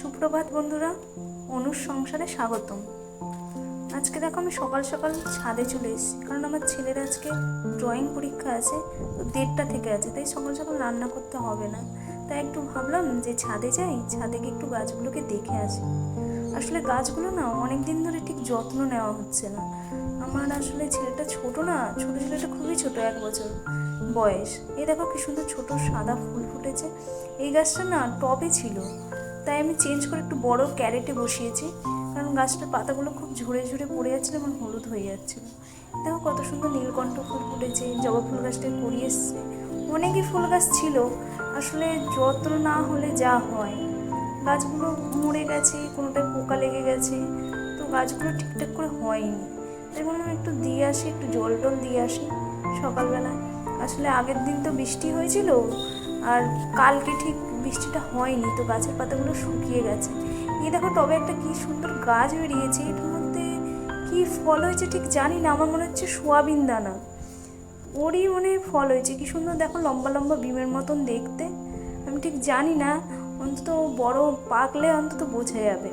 সুপ্রভাত বন্ধুরা অনুর সংসারে স্বাগতম। আজকে দেখো আমি সকাল সকাল ছাদে চলে এসেছি, কারণ আমার ছেলের আজকে ড্রয়িং পরীক্ষা আছে, তো দেড়টা থেকে আছে, তাই সকাল সকাল রান্না করতে হবে না। তাই একটু ভাবলাম যে ছাদে যাই, ছাদে গিয়ে একটু গাছগুলোকে দেখে আসি। আসলে গাছগুলো না অনেক দিন ধরে ঠিক যত্ন নেওয়া হচ্ছে না। আমার আসলে ছেলেটা ছোট না, ছোট ছেলেটা খুবই ছোট, এক বছর বয়স। এই দেখো কি সুন্দর ছোট সাদা ফুল ফুটেছে। এই গাছটা না টবে ছিল তাই আমি চেঞ্জ করে একটু বড় ক্যারেটে বসিয়েছি। কারণ গাছটার পাতাগুলো খুব ঝরে ঝরে পড়ে যাচ্ছিল এবং হলুদ হয়ে যাচ্ছিল। দেখো কত সুন্দর নীলকণ্ঠ ফুল ফুটেছে, জবা ফুল গাছটা করি এসছে। অনেকই ফুল গাছ ছিল। আসলে যত্ন না হলে যা হয়। গাছগুলো মরে গেছে, কোনোটায় পোকা লেগে গেছে। তো গাছগুলো ঠিকঠাক করে হয়নি। তাই বললাম একটু দিয়ে আসি, একটু জল টল দিয়ে আসি সকালবেলা আসলে আগের দিন তো বৃষ্টি হয়েছিল, আর কালকে ঠিক বৃষ্টিটা হয়নি, তো গাছের পাতাগুলো শুকিয়ে গেছে। এই দেখো, তবে একটা কি সুন্দর গাছ বেরিয়েছে, এটার মধ্যে কি ফল হয়েছে ঠিক জানি না, আমার মনে হচ্ছে সোয়াবিন দানা। ওরই মনে ফল হয়েছে, কি সুন্দর দেখো, লম্বা লম্বা বিমের মতন দেখতে। আমি ঠিক জানি না, অন্তত বড় পাকলে অন্তত বোঝা যাবে।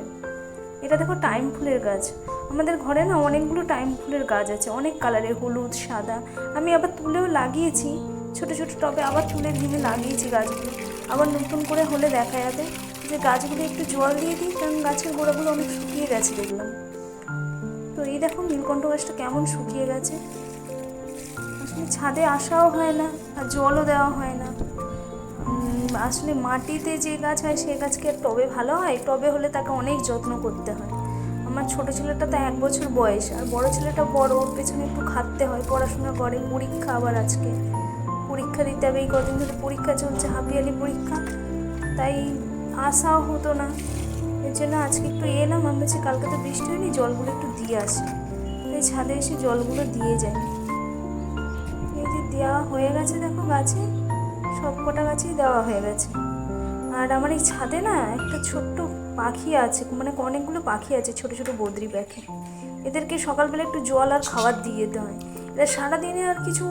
এটা দেখো, টাইম ফুলের গাছ। আমাদের ঘরে না অনেকগুলো টাইম ফুলের গাছ আছে, অনেক কালারের, হলুদ, সাদা। আমি আবার তুলেও লাগিয়েছি ছোট ছোট টবে আবার তুলে ভেঙে লাগিয়েছি গাছগুলো। আবার নতুন করে হলে দেখা যাবে যে গাছগুলো একটু জল দিয়ে দিই, কারণ গাছের গোড়াগুলো অনেক শুকিয়ে গেছে দেখলাম। তো এই দেখো নীলকণ্ঠ গাছটা কেমন শুকিয়ে গেছে। আসলে ছাদে আসাও হয় না আর জলও দেওয়া হয় না। আসলে মাটিতে যে গাছ হয় সে গাছকে টবে ভালো হয়? টবে হলে তাকে অনেক যত্ন করতে হয়। আমার ছোট ছেলেটা তো এক বছর বয়স, আর বড় ছেলেটা বড় পেছনে একটু খাটতে হয়, পড়াশোনা করে, পরীক্ষা আবার আজকে। পরীক্ষা দিতে হবে, এই কদিন ধরে পরীক্ষা চলছে হাফিয়ালি পরীক্ষা। তাই আসাও হতো না। এর জন্য আজকে একটু এলাম, আমি বলছি কালকে তো বৃষ্টি হয়নি, জলগুলো একটু দিয়ে আসি। তাই ছাদে এসে জলগুলো দিয়ে যাই। এই যে দেওয়া হয়ে গেছে, দেখো গাছে, সব কটা গাছেই দেওয়া হয়ে গেছে। আর আমার এই ছাদে না একটা ছোট্ট পাখি আছে মানে অনেকগুলো পাখি আছে, ছোট ছোট বদ্রি পাখি। এদেরকে সকালবেলা একটু জল আর খাবার দিয়ে যেতে হয়। এরা সারাদিনে আর কিছু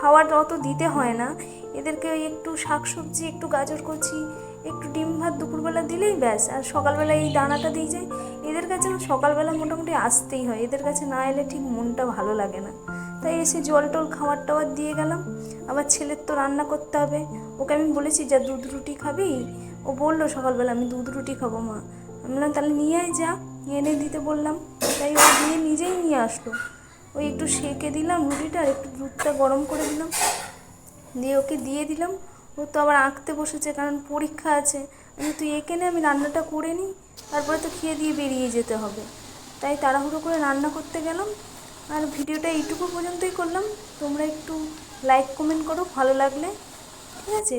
খাবার অত দিতে হয় না। এদেরকে ওই একটু শাকসবজি, একটু গাজর করছি একটু ডিম ভাত দুপুরবেলা দিলেই ব্যাস, আর সকালবেলা এই দানাটা দিয়ে যায় এদের কাছে সকালবেলা মোটামুটি আসতেই হয়। এদের কাছে না এলে ঠিক মনটা ভালো লাগে না। তাই এসে জল টল খাবার টাবার দিয়ে গেলাম। আবার ছেলের তো রান্না করতে হবে। ওকে আমি বলেছি, যা দুধ রুটি খাবি? ও বলল, সকালবেলা আমি দুধ রুটি খাব মা। আমি বললাম, তাহলে নিয়ে যা। এনে দিতে বললাম। তাই ও দিয়ে নিজেই নিয়ে আসলো। ওই একটু সেঁকে দিলাম রুটিটা আর একটু দুধটা গরম করে দিলাম। দিয়ে ওকে দিয়ে দিলাম। ও তো আবার আঁকতে বসেছে কারণ পরীক্ষা আছে। আমি তুই এঁকে নে, আমি রান্নাটা করে নিই। তারপরে তো খেয়ে দিয়ে বেরিয়ে যেতে হবে। তাই তাড়াহুড়ো করে রান্না করতে গেলাম। আর ভিডিওটা এইটুকু পর্যন্তই করলাম। তোমরা একটু লাইক কমেন্ট করো, ভালো লাগলে। ঠিক আছে?